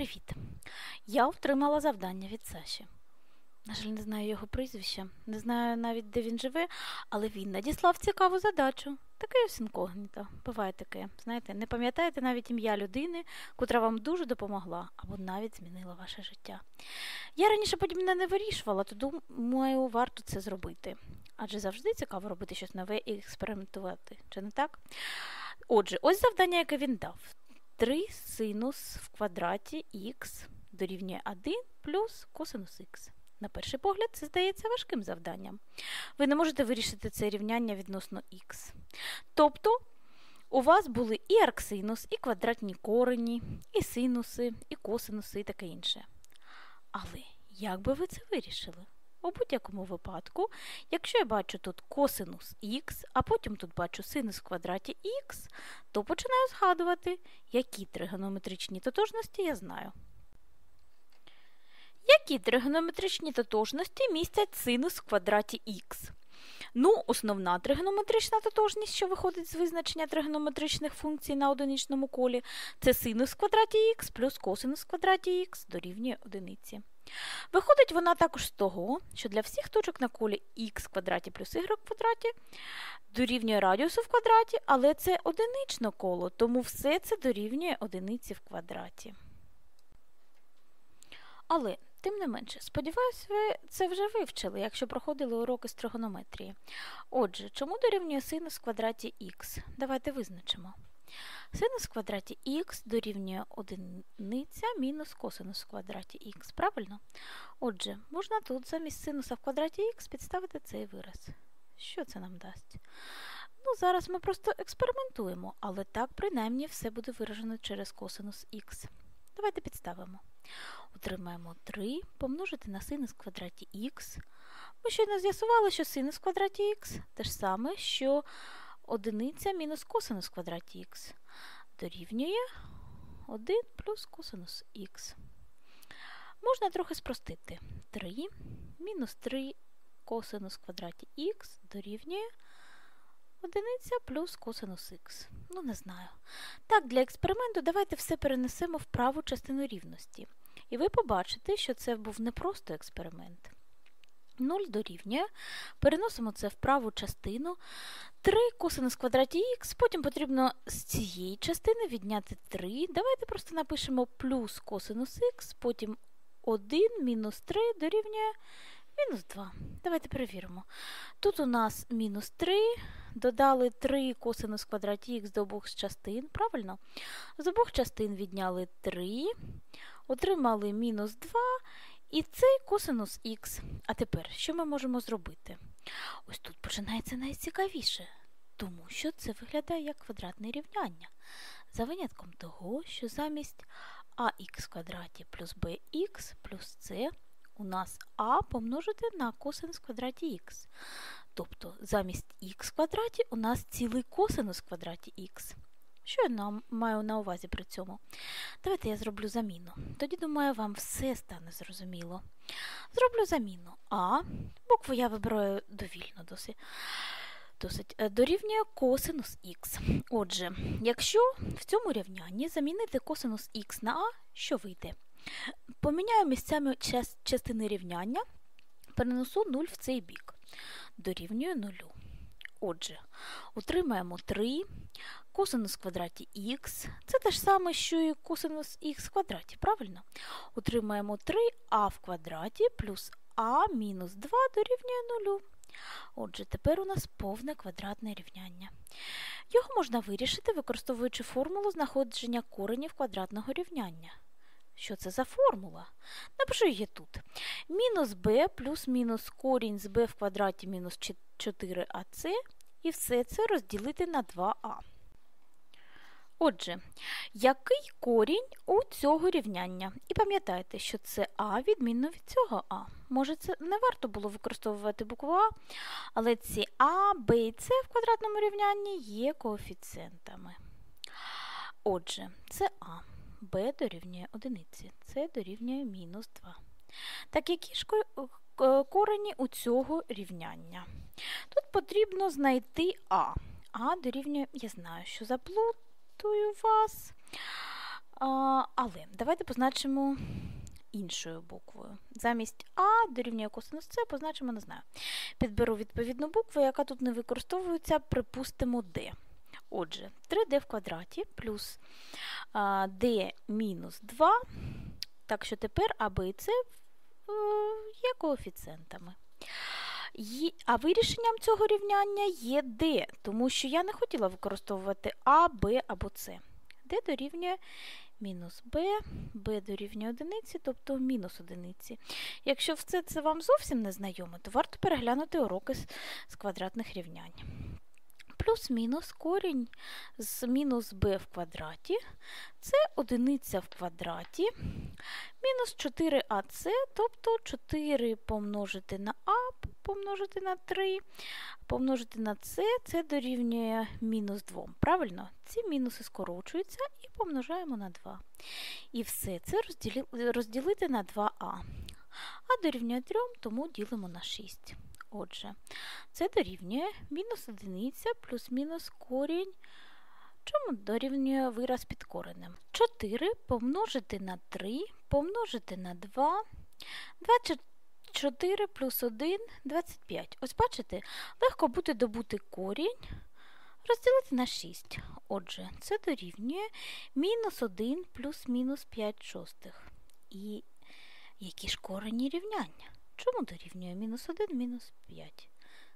Привіт! Я отримала завдання від Саші. На жаль, не знаю його прізвища, не знаю навіть, де він живе, але він надіслав цікаву задачу. Таке ось інкогніто. Буває таке. Знаєте, не пам'ятаєте навіть ім'я людини, котра вам дуже допомогла або навіть змінила ваше життя. Я раніше подібне не вирішувала, то думаю, варто це зробити. Адже завжди цікаво робити щось нове і експериментувати, чи не так? Отже, ось завдання, яке він дав. 3 синус в квадраті х дорівнює 1 плюс косинус х. На перший погляд, це здається важким завданням. Ви не можете вирішити це рівняння відносно х. Тобто, у вас були і арксинус, і квадратні корені, і синуси, і косинуси, і таке інше. Але як би ви це вирішили? У будь-якому випадку, якщо я бачу тут косинус х, а потім тут бачу синус в квадраті х, то починаю згадувати, які тригонометричні тотожності я знаю. Які тригонометричні тотожності містять синус в квадраті х? Ну, основна тригонометрична тотожність, що виходить з визначення тригонометричних функцій на одиничному колі, це синус в квадраті х плюс косинус в квадраті х дорівнює одиниці. Виходить вона також з того, що для всіх точок на колі х квадраті плюс y квадраті дорівнює радіусу в квадраті, але це одиничне коло, тому все це дорівнює одиниці в квадраті. Але, тим не менше, сподіваюся, ви це вже вивчили, якщо проходили уроки з тригонометрії. Отже, чому дорівнює синус в квадраті х? Давайте визначимо. Синус в квадраті х дорівнює одиниця мінус косинус в квадраті х, правильно? Отже, можна тут замість синуса в квадраті х підставити цей вираз. Що це нам дасть? Ну, Зараз ми просто експериментуємо, але так, принаймні, все буде виражено через косинус х. Давайте підставимо. Отримаємо 3 помножити на синус в квадраті х. Ми щойно з'ясували, що синус в квадраті х те ж саме, що одиниця мінус косинус в квадраті х дорівнює 1 плюс косинус х. Можна трохи спростити. 3 мінус 3 косинус квадраті х дорівнює одиниця плюс косинус х. Ну, не знаю. Так, для експерименту давайте все перенесемо в праву частину рівності. І ви побачите, що це був не просто експеримент. 0 дорівнює. Переносимо це в праву частину. 3 косинус квадраті х, потім потрібно з цієї частини відняти 3. Давайте просто напишемо плюс косинус х, потім 1 мінус 3 дорівнює мінус 2. Давайте перевіримо. Тут у нас мінус 3, додали 3 косинус квадраті х до обох частин, правильно? З обох частин відняли 3, отримали мінус 2. І цей косинус х. А тепер, що ми можемо зробити? Ось тут починається найцікавіше, тому що це виглядає як квадратне рівняння. За винятком того, що замість ax квадраті плюс bx плюс c у нас а помножити на косинус квадраті х. Тобто замість х квадраті у нас цілий косинус квадраті х. Що я маю на увазі при цьому? Давайте я зроблю заміну. Тоді, думаю, вам все стане зрозуміло. Зроблю заміну. А, букву я вибираю довільно досить. Досить е, дорівнює косинус х. Отже, якщо в цьому рівнянні замінити косинус х на а, що вийде? Поміняю місцями частини рівняння, перенесу 0 в цей бік. Дорівнює 0. Отже, отримаємо 3 косинус в квадраті х. Це те ж саме, що і косинус х в квадраті, правильно? Отримаємо 3а в квадраті плюс а мінус 2 дорівнює 0. Отже, тепер у нас повне квадратне рівняння. Його можна вирішити, використовуючи формулу знаходження коренів квадратного рівняння. Що це за формула? Напишу її тут. Мінус b плюс мінус корінь з b в квадраті мінус 4ac, і все це розділити на 2а. Отже, який корінь у цього рівняння? І пам'ятайте, що це А відмінно від цього А. Може, це не варто було використовувати букву А, але ці А, Б і С в квадратному рівнянні є коефіцієнтами. Отже, це А, Б дорівнює одиниці, С дорівнює мінус 2. Так які ж корені у цього рівняння? Тут потрібно знайти А. А дорівнює, я знаю, що заплут запитую вас. Але давайте позначимо іншою буквою. Замість А дорівнює косинус С, позначимо, не знаю. Підберу відповідну букву, яка тут не використовується, припустимо D. Отже, 3D в квадраті плюс D мінус 2. Так що тепер А, Б і С є коефіцієнтами. А вирішенням цього рівняння є D, тому що я не хотіла використовувати А, Б або С. D дорівнює мінус b, b дорівнює одиниці, тобто мінус одиниці. Якщо все це вам зовсім не знайоме, то варто переглянути уроки з квадратних рівнянь. Плюс-мінус корінь з мінус b в квадраті це одиниця в квадраті, мінус 4ac, тобто 4 помножити на а, помножити на 3, помножити на c, це дорівнює мінус 2. Правильно? Ці мінуси скорочуються і помножаємо на 2. І все це розділити на 2а. А дорівнює 3, тому ділимо на 6. Отже, це дорівнює мінус одиниця плюс-мінус корінь. Чому дорівнює вираз під коренем? 4 помножити на 3, помножити на 2, 24 плюс 1 25. Ось бачите, легко буде добути корінь, розділити на 6. Отже, це дорівнює мінус 1 плюс мінус 5 шостих. І які ж корені рівняння? Чому дорівнює мінус 1 мінус 5?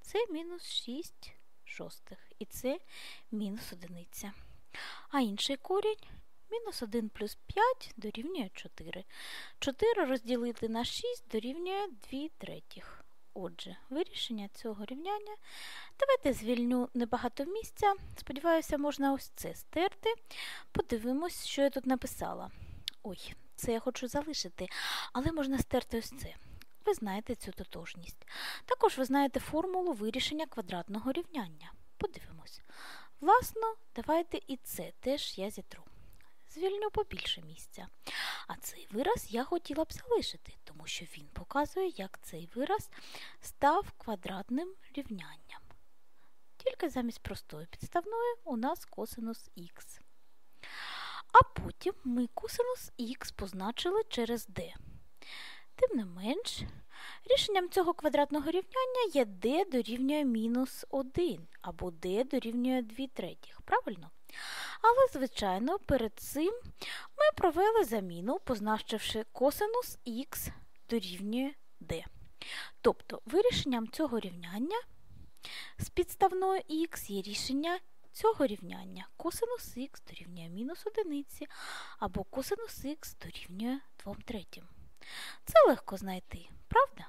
Це мінус 6 шостих. І це мінус одиниця. А інший корінь мінус 1 плюс 5 дорівнює 4. 4 розділити на 6 дорівнює 2 третіх. Отже, вирішення цього рівняння. Давайте звільню небагато місця. Сподіваюся, можна ось це стерти. Подивимось, що я тут написала. Ой, це я хочу залишити, але можна стерти ось це. Ви знаєте цю тотожність. Також ви знаєте формулу вирішення квадратного рівняння. Подивимось. Власно, давайте і це теж я зітру. Звільню побільше місця. А цей вираз я хотіла б залишити, тому що він показує, як цей вираз став квадратним рівнянням. Тільки замість простої підставної у нас косинус х. А потім ми косинус х позначили через d. Тим не менш, рішенням цього квадратного рівняння є d дорівнює мінус 1 або d дорівнює 2 третіх. Правильно? Але, звичайно, перед цим ми провели заміну, позначивши косинус х дорівнює d. Тобто, вирішенням цього рівняння з підставною х є рішення цього рівняння косинус х дорівнює мінус 1 або косинус х дорівнює 2 третім. Це легко знайти, правда?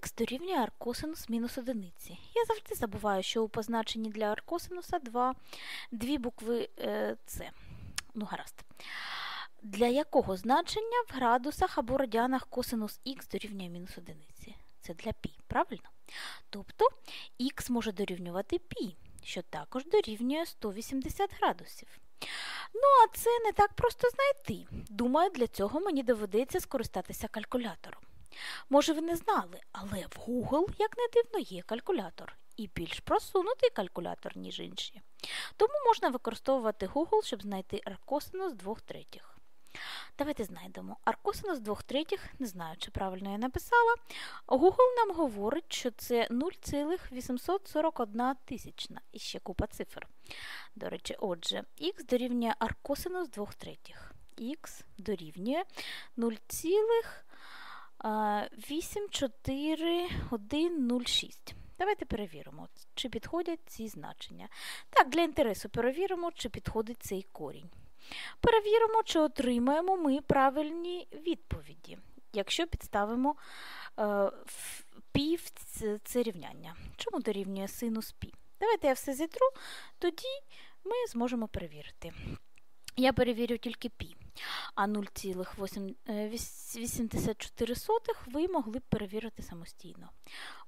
Х дорівнює аркосинус мінус одиниці. Я завжди забуваю, що у позначенні для аркосинуса два, дві букви е, С. Ну, гаразд. Для якого значення в градусах або радіанах косинус х дорівнює мінус одиниці? Це для π, правильно? Тобто х може дорівнювати π, що також дорівнює 180 градусів. Ну, а це не так просто знайти. Думаю, для цього мені доведеться скористатися калькулятором. Може, ви не знали, але в Google, як не дивно, є калькулятор. І більш просунутий калькулятор, ніж інші. Тому можна використовувати Google, щоб знайти аркосинус 2 третіх. Давайте знайдемо. Аркосинус 2 третіх, не знаю, чи правильно я написала. Google нам говорить, що це 0,841 тисячна. І ще купа цифр. До речі, отже, х дорівнює аркосинус 2 третіх. Х дорівнює 0,84106. Давайте перевіримо, чи підходять ці значення. Так, для інтересу перевіримо, чи підходить цей корінь. Перевіримо, чи отримаємо ми правильні відповіді, якщо підставимо е, пі в це рівняння. Чому дорівнює синус пі? Давайте я все зітру, тоді ми зможемо перевірити. Я перевірю тільки пі, а 0,84 ви могли б перевірити самостійно.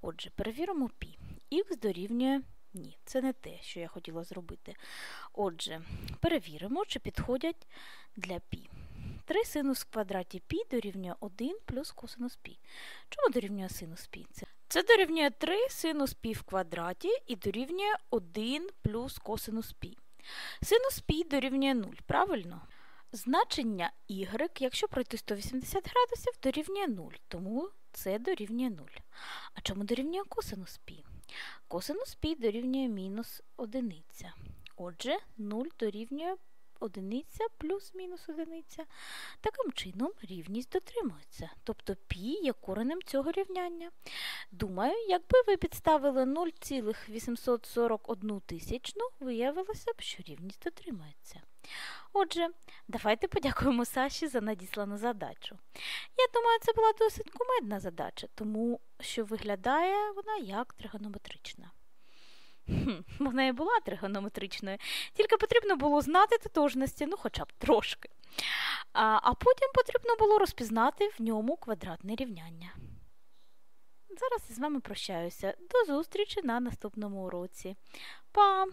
Отже, перевіримо пі. Х дорівнює ні, це не те, що я хотіла зробити. Отже, перевіримо, чи підходять для пі. 3 синус в квадраті пі дорівнює 1 плюс косинус пі. Чому дорівнює синус пі? Це дорівнює 3 синус пі в квадраті і дорівнює 1 плюс косинус пі. Синус пі дорівнює 0, правильно? Значення y, якщо пройти 180 градусів, дорівнює 0, тому це дорівнює 0. А чому дорівнює косинус пі? Косинус π дорівнює мінус 1. Отже, 0 дорівнює 1 плюс-мінус 1. Таким чином рівність дотримується, тобто π є коренем цього рівняння. Думаю, якби ви підставили 0,841 тисячну, виявилося б, що рівність дотримується. Отже, давайте подякуємо Саші за надіслану задачу. Я думаю, це була досить кумедна задача, тому що виглядає вона як тригонометрична. Хм, Вона і була тригонометричною, тільки потрібно було знати тотожності, ну хоча б трошки. А, а потім потрібно було розпізнати в ньому квадратне рівняння. Зараз я з вами прощаюся. До зустрічі на наступному уроці. Па!